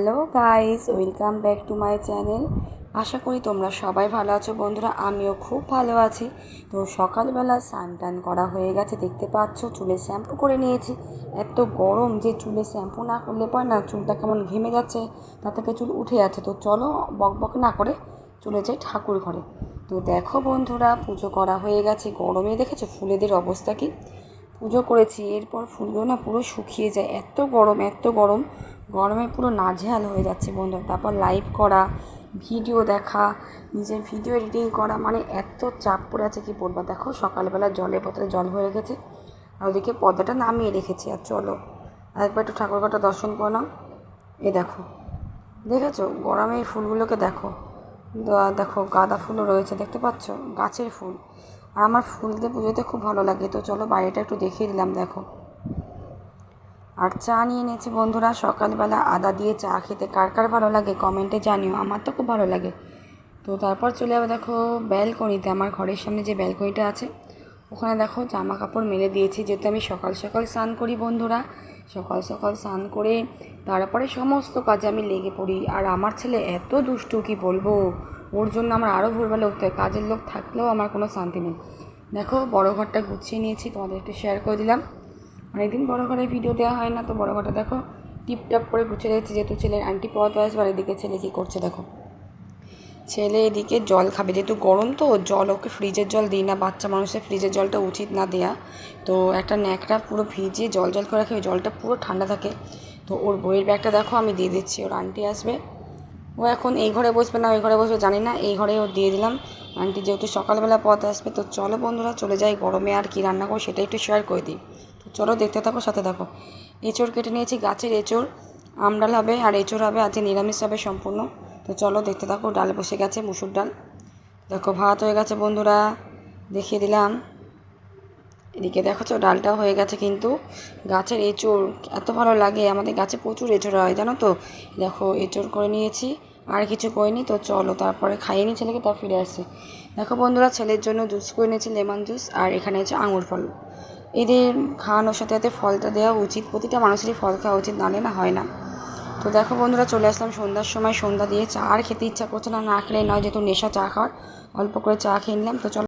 Hello guys, welcome back to my channel. আশা করি তোমরা সবাই ভালো আছো। বন্ধুরা, আমিও খুব ভালো আছি। তো সকালবেলা স্নান টান করা হয়ে গেছে, দেখতে পাচ্ছ, চুলে শ্যাম্পু করে নিয়েছি। এত গরম যে চুলে শ্যাম্পু না করলে পর না চুলটা কেমন ঘেমে যাচ্ছে, তা থেকে চুল উঠে যাচ্ছে। তো চলো, বক বক না করে চলে যাই ঠাকুর ঘরে। তো দেখো বন্ধুরা, পুজো করা হয়ে গেছে। গরমে দেখেছ, ফুলেদের অবস্থা কি? পুজো করেছি, এরপর ফুলগুলো না পুরো শুকিয়ে যায়। এত গরম এত গরম। গরমে পুরো নাজেহাল হয়ে যাচ্ছে বন্ধু তারপর লাইভ করা ভিডিও দেখা, নিজের ভিডিও এডিটিং করা মানে এত চাপ পড়ে আছে কি বলব? দেখো সকালবেলা জলের বোতলে জল হয়ে গেছে আর ওদিকে পর্দাটা নামিয়ে রেখেছি। আর চলো, আরেকবার একটু ঠাকুরঘরটা দর্শন করলাম এ দেখো, দেখেছ? গরমে এই ফুলগুলোকে দেখো। দেখো গাঁদা ফুলও রয়েছে, দেখতে পাচ্ছ? গাছের ফুল। আর আমার ফুল দিয়ে পুজোতে খুব ভালো লাগে। তো চলো বাইরেটা একটু দেখিয়ে দিলাম, দেখো। আর চা নিয়ে নিয়েছি বন্ধুরা, সকালবেলা আদা দিয়ে চা খেতে। কার কার ভালো লাগে কমেন্টে জানিও, আমার তো খুব ভালো লাগে। তো তারপর চলে যাবে, দেখো, ব্যালকনিতে। আমার ঘরের সামনে যে ব্যালকনিটা আছে, ওখানে দেখো জামা কাপড় মেলে দিয়েছি। যেহেতু আমি সকাল সকাল স্নান করি বন্ধুরা, সকাল সকাল স্নান করে তারপরে সমস্ত কাজে আমি লেগে পড়ি। আর আমার ছেলে এত দুষ্টু, কি বলব? ওর জন্য আমার আরও ভোরবেলা উঠতে হয়। কাজের লোক থাকলেও আমার কোনো শান্তি নেই। দেখো, বড় ঘরটা গুছিয়ে নিয়েছি তোমাদের একটু শেয়ার করে দিলাম। অনেকদিন বড় ঘরে ভিডিও দেওয়া হয় না, তো বড় ঘরটা দেখো, টিপটাপ করে গুছিয়ে রেখেছি, যেহেতু ছেলের আন্টি পড়াতে আসবে আর এদিকে ছেলে কী করছে দেখো। ছেলে এদিকে জল খাবে, যেহেতু গরম তো, জল ওকে ফ্রিজের জল দিই না, বাচ্চা মানুষের ফ্রিজের জলটা উচিত না দেয়া। তো একটা ন্যাকড়া পুরো ভিজিয়ে জল জল করে রাখে, ওই জলটা পুরো ঠান্ডা থাকে। তো ওর বইয়ের ব্যাগটা দেখো, আমি দিয়ে দিচ্ছি, ওর আন্টি আসবে। ও এখন এই ঘরে বসবে না, ওই ঘরে বসবে, জানি না, এই ঘরে ও দিয়ে দিলাম। আন্টি যেহেতু সকালবেলা পথ আসবে, তো চলো বন্ধুরা, চলে যাই গরমে, আর কি রান্না করো সেটা একটু শেয়ার করে দিই। তো চলো দেখতে থাকো, সাথে থাকো। এঁচড় কেটে নিয়েছি, গাছের এঁচড়। আমডাল হবে, আর এঁচড় হবে, আজকে নিরামিষ হবে সম্পূর্ণ। তো চলো দেখতে থাকো, ডাল বসে গেছে, মুসুর ডাল। দেখো, ভাত হয়ে গেছে বন্ধুরা, দেখিয়ে দিলাম। এদিকে দেখো ডালটা হয়ে গেছে কিন্তু। গাছের এঁচড় এত ভালো লাগে, আমাদের গাছে প্রচুর এঁচড় হয়, জানো তো? দেখো, এঁচড় করে নিয়েছি, আর কিছু করিনি, তো চলো তারপরে খাইয়ে নি, ছেলেকে তার ফিরে আসছে দেখো বন্ধুরা, ছেলের জন্য জুস করে নিয়েছি, লেমন জুস, আর এখানে হচ্ছে আঙুর ফল। এদের খাওয়ানোর সাথে সাথে ফলটা দেওয়া উচিত, প্রতিটা মানুষেরই ফল খাওয়া উচিত, নাহলে না হয় না। তো দেখো বন্ধুরা, চলে আসলাম সন্ধ্যার সময়, সন্ধ্যা দিয়ে চা আর খেতে ইচ্ছা করছে না না খেলে নয়, যেহেতু নেশা চা খাওয়ার, অল্প করে চা খেয়ে নিলাম, তো চলো